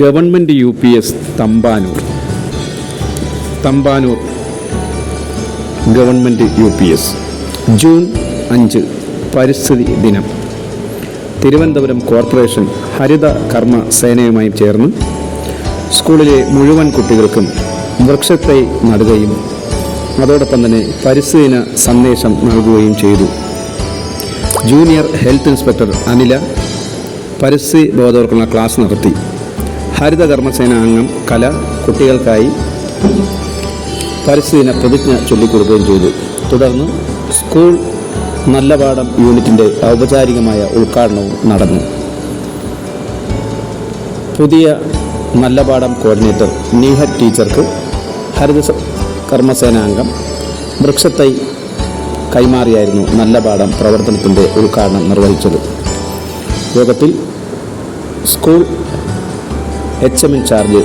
Government U P S Thampanoor. Thampanoor government U P S. June അഞ്ച് പരിസ്ഥിതി ദിനം. Thiruvananthapuram corporation Haritha Karma സേനയുമായി ചേർന്ന് സ്കൂളിലെ മുഴുവൻ കുട്ടികൾക്കും വൃക്ഷത്തൈ നടുകയും അതോടൊപ്പം തന്നെ പരിസ്ഥിതി ദിന സന്ദേശം നൽകുകയും ചെയ്തു. ജൂനിയർ ഹെൽത്ത് ഇൻസ്പെക്ടർ അനില പരിസ്ഥിതി ബോധവൽക്കരണ ക്ലാസ് നടത്തി. ഹരിത കർമ്മസേന അംഗം കല കുട്ടികൾക്കായി പരിസ്ഥിതി പ്രതിജ്ഞ ചൊല്ലിക്കൊടുക്കുകയും ചെയ്തു. തുടർന്ന് സ്കൂൾ നല്ലപാഠം യൂണിറ്റിന്റെ ഔപചാരികമായ ഉദ്ഘാടനവും നടന്നു. പുതിയ നല്ലപാഠം കോർഡിനേറ്റർ നീഹ ടീച്ചർക്ക് ഹരിത കർമ്മസേനാംഗം കർമ്മസേന വൃക്ഷത്തൈ കൈമാറിയായിരുന്നു നല്ലപാഠം പ്രവർത്തനത്തിന്റെ ഉദ്ഘാടനം നിർവഹിച്ചത്. യോഗത്തിൽ school H M in charge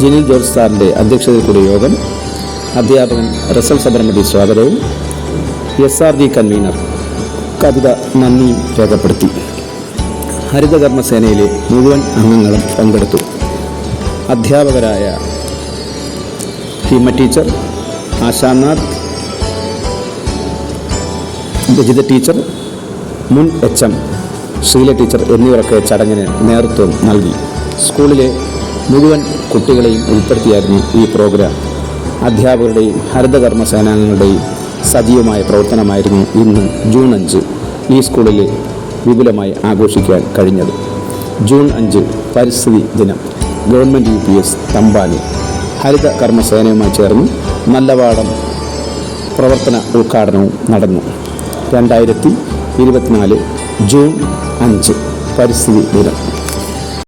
Jinil George സാറിന്റെ അധ്യക്ഷതയിൽ കൂടിയ യോഗം. അധ്യാപകൻ റസൽ സബർമതി സ്വാഗതവും. S R G convener Kavitha നന്ദിയും രേഖപ്പെടുത്തി. ഹരിതകർമ്മസേനയിലെ മുഴുവൻ അംഗങ്ങളും പങ്കെടുത്തു. അധ്യാപകരായ ഹിമ ടീച്ചർ ആശാനാഥ് രജിത ടീച്ചർ മുൻ എച്ച് എം ഷീല ടീച്ചർ എന്നിവരൊക്കെ ചടങ്ങിന് നേതൃത്വം നൽകി. സ്കൂളിലെ മുഴുവൻ കുട്ടികളെയും ഉൾപ്പെടുത്തിയായിരുന്നു ഈ പ്രോഗ്രാം. അധ്യാപകരുടെയും ഹരിതകർമ്മ സേനാംഗങ്ങളുടെയും സജീവമായ പ്രവർത്തനമായിരുന്നു ഇന്ന് ജൂൺ അഞ്ച് ഈ സ്കൂളിൽ വിപുലമായി ആഘോഷിക്കാൻ കഴിഞ്ഞത്. ജൂൺ അഞ്ച് പരിസ്ഥിതി ദിനം. ഗവൺമെന്റ് യു പി എസ് തമ്പാനി ഹരിത കർമ്മസേനയുമായി ചേർന്ന് നല്ലവാടം പ്രവർത്തന ഉദ്ഘാടനവും നടന്നു. രണ്ടായിരത്തി ഇരുപത്തിനാല് ജൂൺ അഞ്ച് പരിസ്ഥിതി ദിനം.